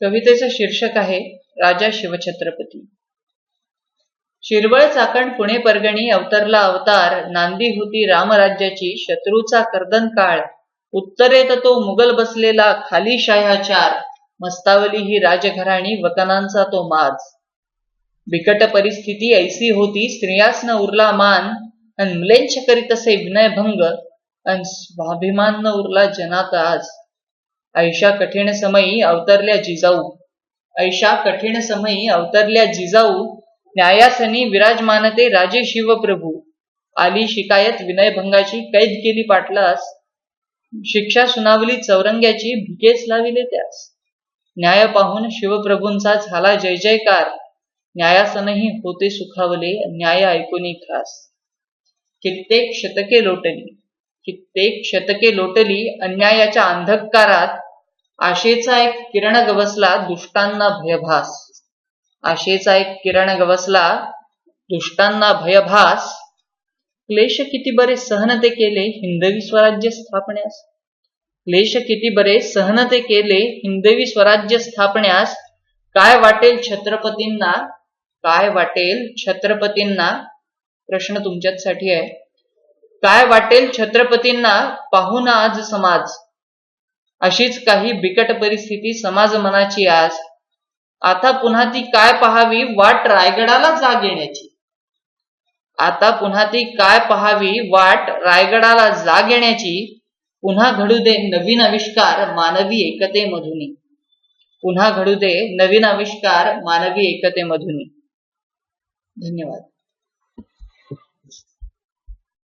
कवितेचं शीर्षक आहे राजा शिवछत्रपती. शिरवळ चाकण पुणे परगणी अवतरला अवतार नांदी होती रामराज्याची शत्रूचा कर्दन काळ. उत्तरेत तो मुघल बसलेला खाली शाह्याचार मस्तावली ही राजघराणी वतनांचा तो माज. बिकट परिस्थिती ऐसी होती स्त्रियासनं उरला मान अन मुलेंच करीत असे विनयभंग अन स्वाभिमान न उरला जनात आज. ऐशा कठीण समयी अवतरल्या जिजाऊ. ऐशा कठीण समयी अवतरल्या जिजाऊ. न्यायासनी विराजमानते राजे शिवप्रभू. आली शिकायत विनयभंगाची कैद केली पाटलास. शिक्षा सुनावली चौरंग्याची भिकेस लाविले त्यास. न्याय पाहून शिवप्रभूंचा झाला जय जयकार. न्यायासनही होते सुखावले न्याय ऐकूनी खास कित्येक शतके लोटली. कित्येक शतके लोटली अन्यायाच्या अंधकारात आशेचा एक किरण गवसला दुष्टांना भयभास. आशेचा एक किरण गवसला दुष्टांना भयभास. क्लेश किती बरे सहनते केले हिंदवी स्वराज्य स्थापण्यास? क्लेश किती बरे सहनते केले हिंदवी स्वराज्य स्थापण्यास? काय वाटेल छत्रपतींना? काय वाटेल छत्रपतींना? प्रश्न तुमच्यासाठी आहे. काय वाटेल छत्रपतींना पाहून आज समाज? अशीच काही बिकट परिस्थिती समाज मनाची आज. आता पुन्हा ती काय पहावी वाट रायगडाला जाग येण्याची. आता पुन्हा ती काय पहावी वाट रायगडाला जाग येण्याची. पुन्हा घडू दे नवीन आविष्कार मानवी एकतेमधून. पुन्हा घडू दे नवीन आविष्कार मानवी एकतेमधुनी. धन्यवाद.